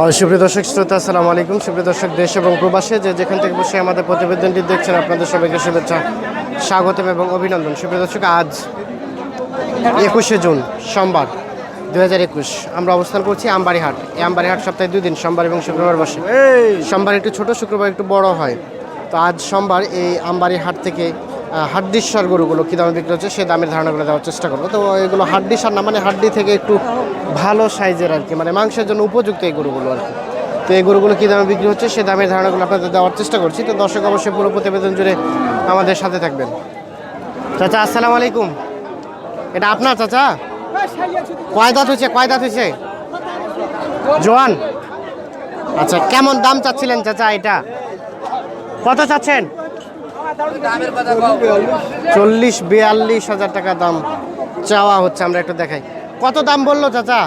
হয় সুপ্রিয় দর্শক শ্রোতা আসসালামু আলাইকুম। সুপ্রিয় দর্শক দেশ এবং প্রবাসে যে যেখান থেকে বসে আমাদের প্রতিবেদনটি দেখছেন আপনাদের সবাইকে শুভেচ্ছা স্বাগতম এবং অভিনন্দন। সুপ্রিয় দর্শক আজ একুশে জুন সোমবার দু হাজার একুশ। আমরা অবস্থান করছি আমবাড়িহাট। এই আমবাড়িহাট সপ্তাহে দুই দিন সোমবার এবং শুক্রবার বসে। সোমবার একটু ছোট শুক্রবার একটু বড় হয়। তো আজ সোমবার এই আমবাড়িহাট থেকে হাড্ডিসার গরুগুলো কী দামে বিক্রি হচ্ছে? সে দামের ধারণাগুলো দেওয়ার চেষ্টা করব। তো এগুলো হাড্ডিসার না মানে হাড্ডি থেকে একটু ভালো সাইজের আর কি মানে মাংসের জন্য উপযুক্ত এই গরুগুলো আর কি। তো এই গরুগুলো কী দামে বিক্রি হচ্ছে? সে দামের ধারণাগুলো আপনাদের দেওয়ার চেষ্টা করছি। তো দর্শক অবশ্যই পুরো প্রতিবেদন জুড়ে আমাদের সাথে থাকবেন। চাচা, আসসালামু আলাইকুম। এটা আপনার চাচা? কয় দাঁত হয়েছে? কয় দাঁত হয়েছে? জোয়ান? আচ্ছা কেমন দাম চাচ্ছিলেন চাচা এটা? কত চাচ্ছেন? চল্লিশ বিয়াল্লিশ হাজার টাকা দাম চাওয়া হচ্ছে আমরা একটু দেখাই। কত দাম বলল চাচা?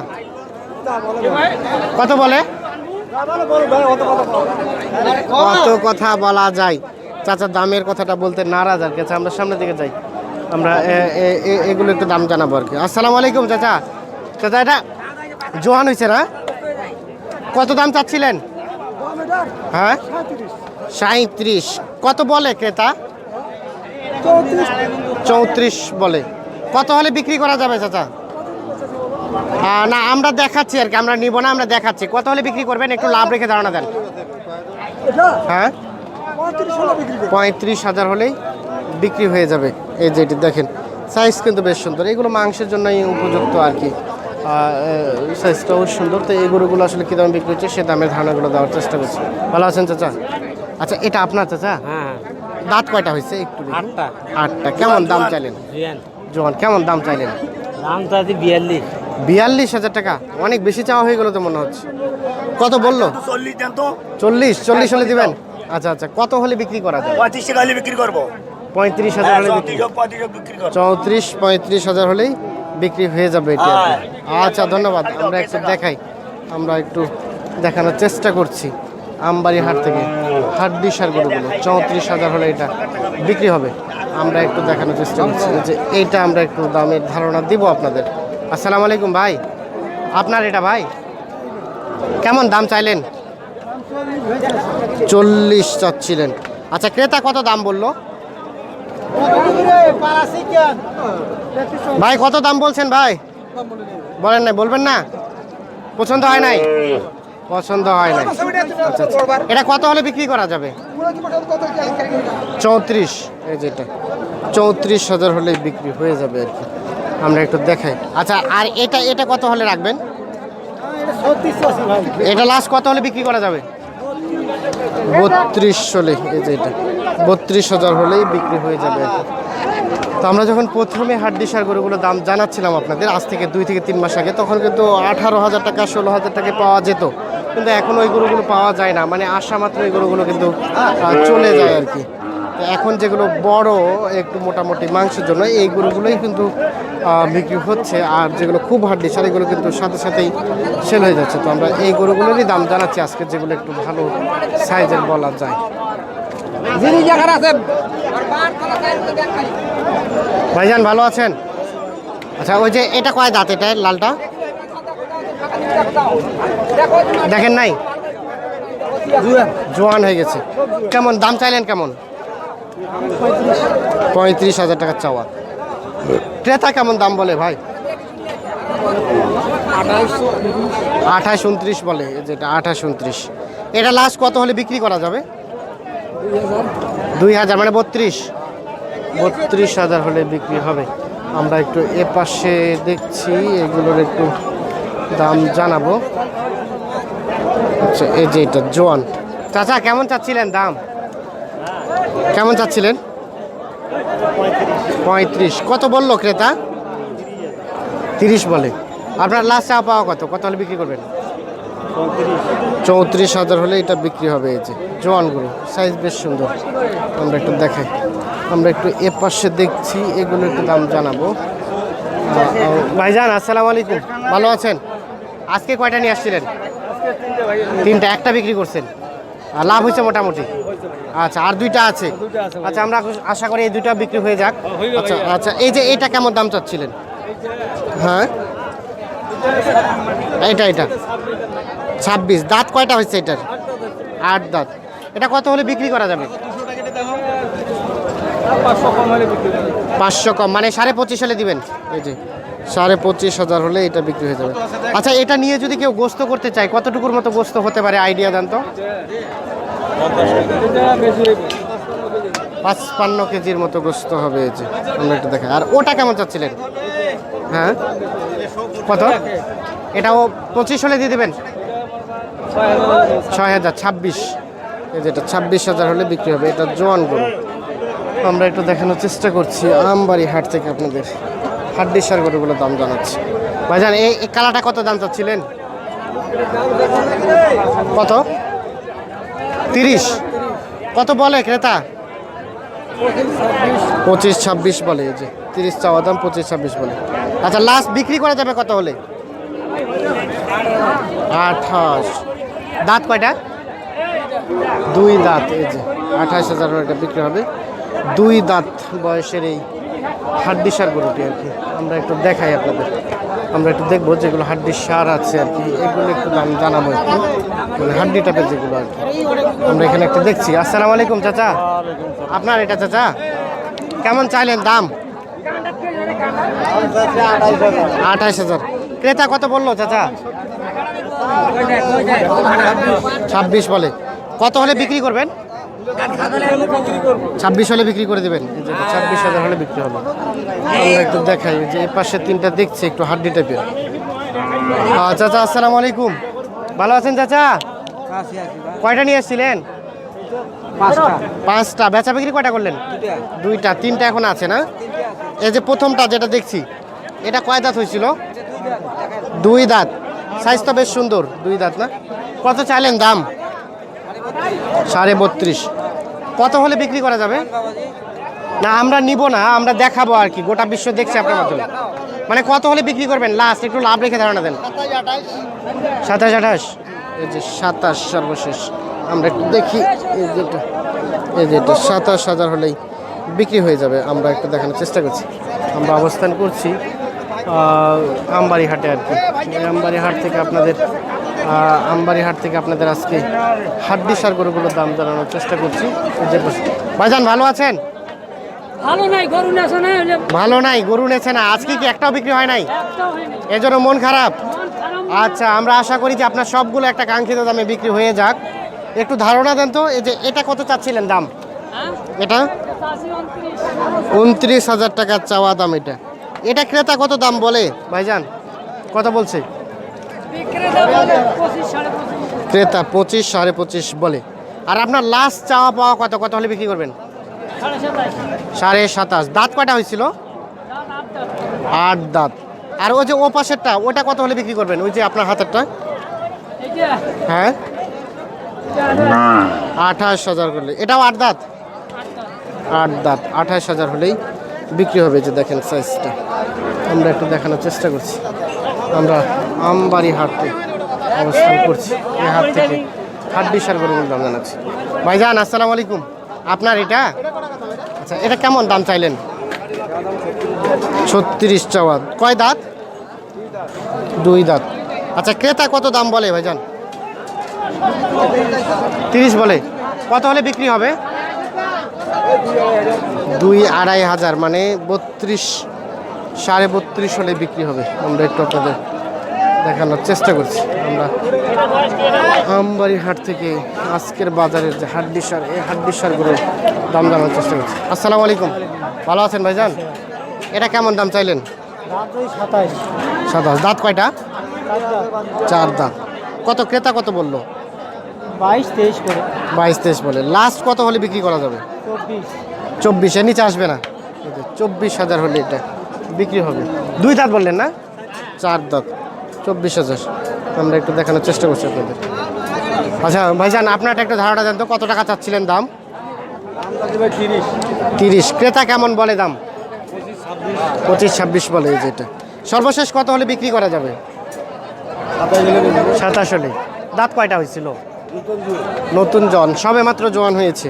কত বলে? কত কথা বলা যায়। চাচা দামের কথাটা বলতে নারাজ আর কি। আচ্ছা, আমরা সামনের দিকে যাই। আমরা এগুলো একটু দাম জানাব আর কি। আসসালামু আলাইকুম চাচা। চাচা এটা জোয়ান হয়েছে না? কত দাম চাচ্ছিলেন? হ্যাঁ? সাঁত্রিশ। কত বলে ক্রেতা? চৌত্রিশ। বলে। কত হলে বিক্রি করা যাবে চাচা? না আমরা দেখাচ্ছি আর কি আমরা নিব না আমরা দেখাচ্ছি। কত হলে বিক্রি করবেন? একটু লাভ রেখে ধারণা দেন। হ্যাঁ? পঁয়ত্রিশ হাজার হলেই বিক্রি হয়ে যাবে। এই যে যেটি দেখেন সাইজ কিন্তু বেশ সুন্দর। এগুলো মাংসের জন্যই উপযুক্ত আর কি। সাইজটাও সুন্দর। তো এই গরুগুলো আসলে কী দামে বিক্রি হচ্ছে সে দামের ধারণাগুলো দেওয়ার চেষ্টা করছি। ভালো আছেন চাচা? আচ্ছা এটা আপনার চাচা? হ্যাঁ। দাঁত কয়টা হয়েছে? একটু আটটা। আটটা। কেমন দাম চাইলেন? জোয়ান। কেমন দাম চাইলেন? দাম তো আছে বিয়াল্লিশ। বিয়াল্লিশ হাজার টাকা। অনেক বেশি চাওয়া হয়ে গেল তো মনে হচ্ছে। কত বলল? চল্লিশ দেন তো। চল্লিশ চল্লিশ হলে দিবেন? আচ্ছা আচ্ছা। কত হলে বিক্রি করা যায়? পঁয়ত্রিশ টাকা হলে বিক্রি করব। পঁয়ত্রিশ হাজার হলে বিক্রি বিক্রি করব। চৌত্রিশ পঁয়ত্রিশ হাজার হলেই বিক্রি হয়ে যাবে এটি। আচ্ছা ধন্যবাদ। আমরা একটু দেখাই। আমরা একটু দেখানোর চেষ্টা করছি আমবাড়ি হাট থেকে। হাড্ডি সার গরুগুলো চৌত্রিশ হাজার হলে এটা বিক্রি হবে। আমরা একটু দেখানোর চেষ্টা করছি। যে এইটা আমরা একটু দামের ধারণা দিব আপনাদের। আসসালামু আলাইকুম ভাই। আপনার এটা ভাই? কেমন দাম চাইলেন? চল্লিশ চাচ্ছিলেন। আচ্ছা ক্রেতা কত দাম বলল? ভাই, কত দাম বলছেন ভাই? বলেন নাই, বলবেন না? পছন্দ হয় নাই? পছন্দ হয় নাই। আচ্ছা আচ্ছা। এটা কত হলে বিক্রি করা যাবে? চৌত্রিশ। এই যেটা চৌত্রিশ হাজার হলে বিক্রি হয়ে যাবে আর কি। আমরা একটু দেখাই। আচ্ছা আর এটা এটা কত হলে রাখবেন? এটা লাস্ট কত হলে বিক্রি করা যাবে? বত্রিশ হলে, এই যে এটা। বত্রিশ হাজার হলেই বিক্রি হয়ে যাবে। তো আমরা যখন প্রথমে হাড্ডি সার গরুগুলো দাম জানাচ্ছিলাম আপনাদের, আজ থেকে দুই থেকে তিন মাস আগে, তখন কিন্তু আঠারো হাজার টাকা, ষোলো হাজার টাকা পাওয়া যেত। কিন্তু এখন ওই গরুগুলো পাওয়া যায় না। মানে আসা মাত্র এই গরুগুলো কিন্তু চলে যায় আর কি। তো এখন যেগুলো বড়, একটু মোটামুটি মাংসের জন্য, এই গরুগুলোই কিন্তু বিক্রি হচ্ছে। আর যেগুলো খুব হাড্ডি সার, এগুলো কিন্তু সাথে সাথেই সেল হয়ে যাচ্ছে। তো আমরা এই গরুগুলোরই দাম জানাচ্ছি। আজকে যেগুলো একটু ভালো সাইজের বলা যায়। ভাইজান, ভালো আছেন? আচ্ছা ওই যে এটা কয় দাঁত এটা, লালটা? দেখেন নাই? জোয়ান হয়ে গেছে। কেমন, দাম চাইলেন কেমন? পঁয়ত্রিশ হাজার টাকা চাওয়া। ক্রেতা কেমন দাম বলে ভাই? আঠাশ উনত্রিশ। বলে, যেটা আঠাশ উনত্রিশ। এটা লাস্ট কত হলে বিক্রি করা যাবে? দুই হাজার? মানে বত্রিশ। বত্রিশ হাজার হলে বিক্রি হবে। আমরা একটু এ পাশে দেখছি, এগুলোর একটু দাম জানাব। আচ্ছা এই যে এটা জোয়ান। চাচা, কেমন চাচ্ছিলেন দাম? কেমন চাচ্ছিলেন? পঁয়ত্রিশ। কত বলল ক্রেতা? তিরিশ বলে। আপনার লাস্ট চা পাওয়া কত? কত হলে বিক্রি করবেন? চৌত্রিশ হাজার হলে এটা বিক্রি হবে এই যে জোয়ানগুলো। সাইজ বেশ সুন্দর। আমরা একটু দেখাই। আমরা একটু এ পাশে দেখছি এগুলো একটু দাম জানাব। ভাইজান আসসালামু আলাইকুম। ভালো আছেন? আজকে কয়টা নিয়ে আসছিলেন? তিনটা একটা বিক্রি করছেন। আর লাভ হয়েছে মোটামুটি? আচ্ছা আর দুইটা আছে। আচ্ছা আমরা আশা করি এই দুইটা বিক্রি হয়ে যাক। আচ্ছা আচ্ছা এই যে এটা কেমন দাম চাচ্ছিলেন? হ্যাঁ? এটা এটা। ছাব্বিশ। দাঁত কয়টা হয়েছে এটার? আট দাঁত। এটা কত হলে বিক্রি করা যাবে? পাঁচশো কম মানে সাড়ে পঁচিশ হলে দিবেন? এই যে, সাড়ে পঁচিশ হাজার হলে এটা বিক্রি হয়ে যাবে। আচ্ছা এটা নিয়ে যদি কেউ গোস্ত করতে চায়, কতটুকুর মতো গোস্ত হতে পারে? আইডিয়া দেন তো। পাঁচপান্ন কেজির মতো গোস্ত হবে এই যে। আমরা একটু দেখাই। আর ওটা কেমন চাচ্ছিলেন? হ্যাঁ? কত? এটাও পঁচিশ হলে দিয়ে দেবেন? ছয় হাজার, ছাব্বিশ। এই যেটা ছাব্বিশ হাজার হলে বিক্রি হবে, এটা জোয়ান গরু। আমরা একটু দেখানোর চেষ্টা করছি আমবাড়ি হাট থেকে আপনাদের। হাড্ডি সার গরুগুলোর দাম জানাচ্ছি। ভাইজান, এই এই কালাটা কত দাম চাচ্ছিলেন? কত? তিরিশ। কত বলে ক্রেতা? পঁচিশ ছাব্বিশ বলে, এই যে। তিরিশ চাওয়া দাম পঁচিশ ছাব্বিশ বলে। আচ্ছা লাস্ট বিক্রি করা যাবে কত হলে? আঠাশ। দাঁত কয়টা? দুই দাঁত এই যে আঠাশ হাজার এটা বিক্রি হবে। দুই দাঁত বয়সের এই হাড্ডি সার গরুটি আর কি। আমরা একটু দেখাই আপনাদের। আমরা একটু দেখব যেগুলো হাড্ডি সার আছে আর কি এগুলো একটু দাম জানাব একটু। মানে হাড্ডি টাইপের যেগুলো আর কি। আমরা এখানে একটু দেখছি। আসসালামু আলাইকুম চাচা। আপনার এটা চাচা? কেমন চাইলেন দাম? আঠাশ হাজার। ক্রেতা কত বলল চাচা? ছাব্বিশ বলে। কত হলে বিক্রি করবেন? ছাব্বিশ হলে বিক্রি করে দেবেন। ছাব্বিশ হাজার হলে বিক্রি হবে। আমরা একটু দেখাই যে এই পাশে তিনটা দেখছি একটু হাড্ডি টাইপের। চাচা আসসালামু আলাইকুম। ভালো আছেন চাচা? কয়টা নিয়ে এসেছিলেন পাঁচটা। বেচা বিক্রি কয়টা করলেন? দুইটা। তিনটা এখন আছে না? এই যে প্রথমটা যেটা দেখছি এটা কয় দাঁত হয়েছিল? দুই দাঁত। সাইজ তো বেশ সুন্দর দুই দাঁত না? কত চাইলেন দাম? সাড়ে বত্রিশ। কত হলে বিক্রি করা যাবে? না আমরা নিব না আমরা দেখাবো আর কি। গোটা বিশ্ব দেখছি আপনার মাধ্যমে। মানে কত হলে বিক্রি করবেন? লাস্ট একটু লাভ রেখে ধারণা দেন। সাতাশ আঠাশ। এই যে সাতাশ সর্বশেষ। আমরা একটু দেখি এই যেটা এই যেটা সাতাশ হাজার হলেই বিক্রি হয়ে যাবে। আমরা একটু দেখানোর চেষ্টা করছি। আমরা অবস্থান করছি আমবাড়ি হাটে আর কি। আমবাড়ি হাট থেকে আপনাদের আমবাড়ি হাট থেকে আপনাদের আজকে হাড্ডি সার গরুগুলোর দাম জানানোর চেষ্টা করছি। যে ভাইজান ভালো আছেন? ভালো নাই গরু নেছে না ভালো নাই গরু নেছে না। আজকে কি একটাও বিক্রি হয় নাই? এজন্য মন খারাপ। আচ্ছা আমরা আশা করি যে আপনার সবগুলো একটা কাঙ্ক্ষিত দামে বিক্রি হয়ে যাক। একটু ধারণা দেন তো, এই যে এটা কত চাচ্ছিলেন দাম? এটা? উনত্রিশ হাজার টাকার চাওয়া দাম এটা। এটা ক্রেতা কত দাম বলে, ভাইজান? কত বলছে? ক্রেতা পঁচিশ সাড়ে পঁচিশ বলে। আর আপনার লাস্ট চাওয়া পাওয়া কত কত হলে বিক্রি করবেন? সাড়ে সাতাশ। দাঁত কয়টা হয়েছিল? আট দাঁত। আর ওই যে ও পাশেরটা ওটা কত হলে বিক্রি করবেন? ওই যে আপনার হাতেরটা। হ্যাঁ? আঠাশ হাজার করলে এটাও আট দাঁত? আট দাঁত। আঠাশ হাজার হলেই বিক্রি হবে যে দেখেন সাইজটা আমরা একটু দেখানোর চেষ্টা করছি। আমরা আমবাড়ি হাটে অবস্থান করছি। এই হাট থেকে হাট বিশাল গরুগুলোর দাম জানাচ্ছি। ভাইজান, আসসালামু আলাইকুম। আপনার এটা? আচ্ছা এটা কেমন দাম চাইলেন? ছত্রিশ চাওয়া। কয় দাঁত? দুই দাঁত। আচ্ছা ক্রেতা কত দাম বলে ভাইজান? তিরিশ বলে। কত হলে বিক্রি হবে? দুই আড়াই হাজার মানে বত্রিশ, সাড়ে বত্রিশ হলে বিক্রি হবে। আমরা একটু আপনাদের দেখানোর চেষ্টা করছি। আমরা আমবাড়ি হাট থেকে আজকের বাজারের যে হাড্ডি সার এই হাড্ডি সারগুলো দাম জানার চেষ্টা করছি। আসসালামু আলাইকুম। ভালো আছেন ভাইজান? এটা কেমন দাম চাইলেন? সাতাশ। দাঁত কয়টা? চার দাঁত। কত ক্রেতা কত বলল? বাইশ তেইশ করে। বাইশ তেইশ বলে। লাস্ট কত হলে বিক্রি করা যাবে? চব্বিশ। চব্বিশের নিচে আসবে না? চব্বিশ হাজার হলে এটা বিক্রি হবে। দুই দাঁত বললেন না? চার দাঁত। চব্বিশ হাজার। আমরা একটু দেখানোর চেষ্টা করছি আপনাদের। আচ্ছা ভাইজান আপনারটা একটা ধারণা দেন তো কত টাকা চাচ্ছিলেন দাম? তিরিশ তিরিশ। ক্রেতা কেমন বলে দাম? পঁচিশ ছাব্বিশ বলে এই যে এটা। সর্বশেষ কত হলে বিক্রি করা যাবে? সাতাশ হলে। দাঁত কয়টা হয়েছিল? নতুন জোয়ান সবে মাত্র জোয়ান হয়েছে।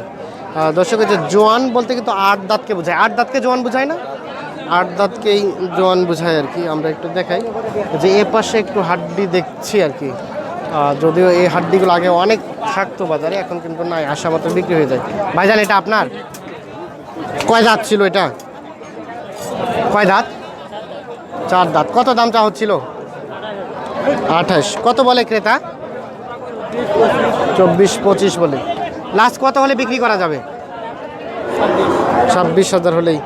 দর্শক যে জোয়ান বলতে কিন্তু আট দাঁতকে বোঝায়। আট দাঁতকে জোয়ান বোঝায় না? আট দাঁতকেই জোয়ান বোঝায় আর কি, আমরা একটু দেখাই। যে এ পাশে একটু হাড্ডি দেখছি আর কি। যদিও এই হাড্ডিগুলো আগে অনেক থাকতো বাজারে, এখন কিন্তু নাই আসা মতো বিক্রি হয়ে যায়। ভাইজান, এটা আপনার? কয় দাঁত ছিল এটা? কয় দাঁত? চার দাঁত। কত দাম চা হচ্ছিল? আঠাশ। কত বলে ক্রেতা? চব্বিশ পঁচিশ বলে। লাস্ট কত হলে বিক্রি করা যাবে? ছাব্বিশ হাজার হলেই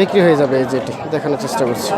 বিক্রি হয়ে যাবে এই যেটি। দেখানোর চেষ্টা করছি।